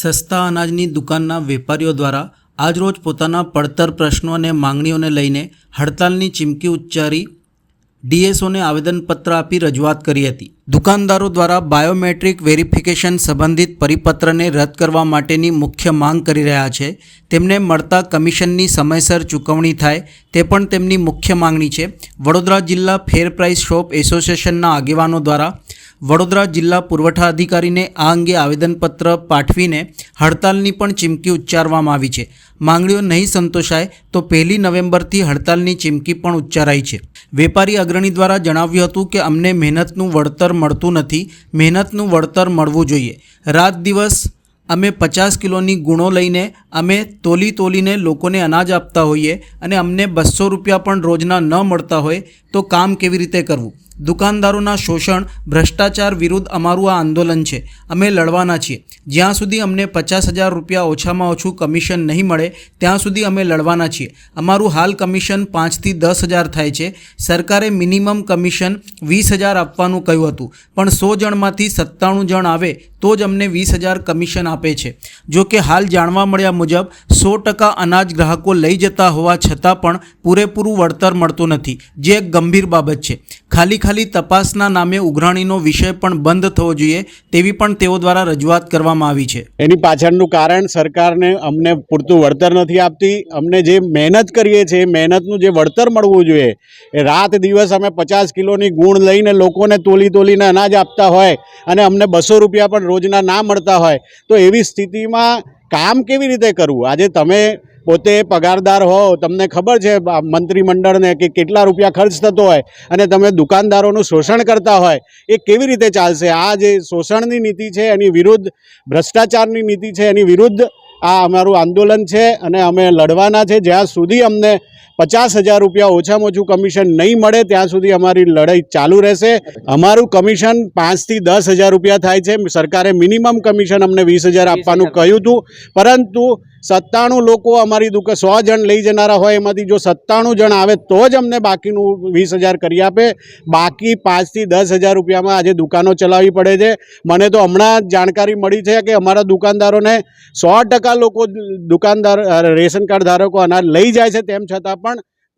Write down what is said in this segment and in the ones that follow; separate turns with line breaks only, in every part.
સસ્તા અનાજની દુકાનના વેપારીઓ દ્વારા આજરોજ પોતાના પડતર પ્રશ્નો અને માંગણીઓને લઈને હડતાલની ચીમકી ઉચ્ચારી ડીએસઓને આવેદનપત્ર આપી રજૂઆત કરી હતી. દુકાનદારો દ્વારા બાયોમેટ્રિક વેરિફિકેશન સંબંધિત પરિપત્રને રદ કરવા માટેની મુખ્ય માંગ કરી રહ્યા છે. તેમને મળતા કમિશનની સમયસર ચૂકવણી થાય તે પણ તેમની મુખ્ય માંગણી છે. વડોદરા જિલ્લા ફેર પ્રાઇસ શોપ એસોસિએશનના આગેવાનો દ્વારા વડોદરા જિલ્લા પુરવઠા અધિકારીને આ અંગે આવેદનપત્ર પાઠવીને હડતાલની પણ ચીમકી ઉચ્ચારવામાં આવી છે. માંગણીઓ નહીં સંતોષાય તો પહેલી નવેમ્બરથી હડતાલની ચીમકી પણ ઉચ્ચારાઈ છે. વેપારી અગ્રણી દ્વારા જણાવ્યું હતું કે અમને મહેનતનું વળતર મળતું નથી. મહેનતનું વળતર મળવું જોઈએ. રાત દિવસ અમે પચાસ કિલોની ગુણો લઈને અમે તોલી તોલીને લોકોને અનાજ આપતા હોઈએ અને અમને બસો રૂપિયા પણ રોજના ન મળતા હોય તો કામ કેવી રીતે કરવું? દુકાનદારોના શોષણ, ભ્રષ્ટાચાર વિરુદ્ધ અમારું આ આંદોલન છે. અમે લડવાના છીએ. જ્યાં સુધી અમને પચાસ હજાર રૂપિયા ઓછામાં ઓછું કમિશન નહીં મળે, ત્યાં સુધી અમે લડવાના છીએ. અમારું હાલ કમિશન પાંચથી દસ હજાર થાય છે. સરકારે મિનિમમ કમિશન વીસ હજાર આપવાનું કહ્યું હતું. પણ સો જણમાંથી સત્તાણું જણ આવે, તો જ અમને વીસ હજાર કમિશન આપે છે. જો કે હાલ જાણવા મળ્યા મુજબ, સો ટકા અનાજ ગ્રાહકો લઈ જતા હોવા છતાં પણ પૂરેપૂરું વળતર મળતું નથી, જે એક ગંભીર બાબત છે. ખાલી ખાલી તપાસના નામે ઉઘરાણીનો વિષય પણ બંધ થવો જોઈએ તેવી પણ તેઓ દ્વારા રજૂઆત કરવામાં આવી છે.
એની પાછળનું કારણ સરકારને અમને પૂરતું વળતર નથી આપતી. અમને જે મહેનત કરીએ છીએ, મહેનતનું જે વળતર મળવું જોઈએ, એ રાત દિવસ અમે પચાસ કિલોની ગુણ લઈને લોકોને તોલી તોલીને અનાજ આપતા હોય અને અમને બસો રૂપિયા પણ રોજના ના મળતા હોય, તો એવી સ્થિતિમાં કામ કેવી રીતે કરવું? આજે તમે પોતે પગારદાર હો તમને ખબર છે મંત્રીમંડળને કે કેટલા રૂપિયા ખર્ચ થતો હોય અને તમે દુકાનદારોનું શોષણ કરતા હોય, એ કેવી રીતે ચાલશે? આ જે શોષણની નીતિ છે, એની વિરુદ્ધ, ભ્રષ્ટાચારની નીતિ છે, એની વિરુદ્ધ આ અમારું આંદોલન છે અને અમે લડવાના છે. જ્યાં સુધી અમને પચાસ હજાર રૂપિયા ઓછામાં ઓછું કમિશન નહીં મળે ત્યાં સુધી અમારી લડાઈ ચાલુ રહેશે. અમારું કમિશન પાંચથી દસ હજાર રૂપિયા થાય છે. સરકારે મિનિમમ કમિશન અમને વીસ હજાર આપવાનું કહ્યું હતું. પરંતુ સત્તાણું લોકો અમારી દુકાન સો જણ લઈ જનારા હોય એમાંથી જો સત્તાણું જણ આવે તો જ અમને બાકીનું વીસ હજાર કરી આપે. બાકી પાંચથી દસ હજાર રૂપિયામાં આજે દુકાનો ચલાવવી પડે છે. મને તો હમણાં જ જાણકારી મળી છે કે અમારા દુકાનદારોને સો ટકા લોકો દુકાનદાર રેશન કાર્ડ ધારકો અનાજ લઈ જાય છે. તેમ છતાં પણ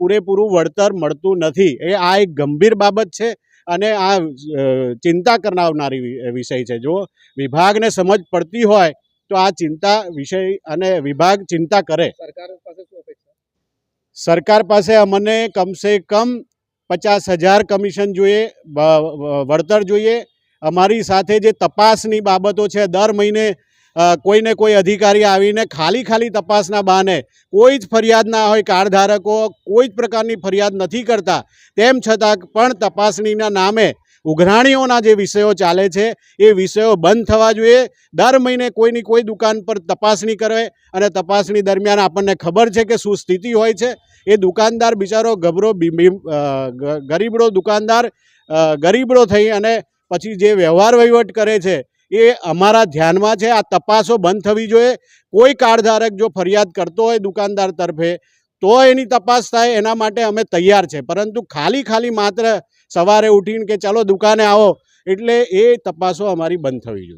પૂરેપૂરું વળતર મળતું નથી. એ આ એક ગંભીર બાબત છે અને આ ચિંતા કરનારી વિષય છે. જો વિભાગને સમજ પડતી હોય તો આ ચિંતા વિષય અને વિભાગ ચિંતા કરે. સરકાર પાસે અમને કમસે કમ પચાસ હજાર કમિશન જોઈએ વળતર જોઈએ. અમારી સાથે જે તપાસની બાબતો છે દર મહિને કોઈને કોઈ અધિકારી આવીને ખાલી ખાલી તપાસના બહાને કોઈ જ ફરિયાદ ના હોય, કાર્ડધારકો કોઈ જ પ્રકારની ફરિયાદ નથી કરતા. તેમ છતાં પણ તપાસણીના નામે ઉઘરાણીઓના જે વિષયો ચાલે છે, એ વિષયો બંધ થવા જોઈએ. દર મહિને કોઈની કોઈ દુકાન પર તપાસણી કરે અને તપાસણી દરમિયાન આપણને ખબર છે કે શું સ્થિતિ હોય છે. એ દુકાનદાર બિચારો ગભરો ગરીબડો દુકાનદાર ગરીબડો થઈ અને પછી જે વ્યવહાર વહીવટ કરે છે એ અમારા ધ્યાનમાં છે, આ તપાસો બંધ થવી જોઈએ. કોઈ કાર્ડધારક જો ફરિયાદ કરતો હોય દુકાનદાર તરફે, તો એની તપાસ થાય, એના માટે અમે તૈયાર છે. પરંતુ ખાલી ખાલી માત્ર સવારે ઉઠીને કે ચાલો દુકાને આવો, એટલે એ તપાસો અમારી બંધ થવી જોઈએ.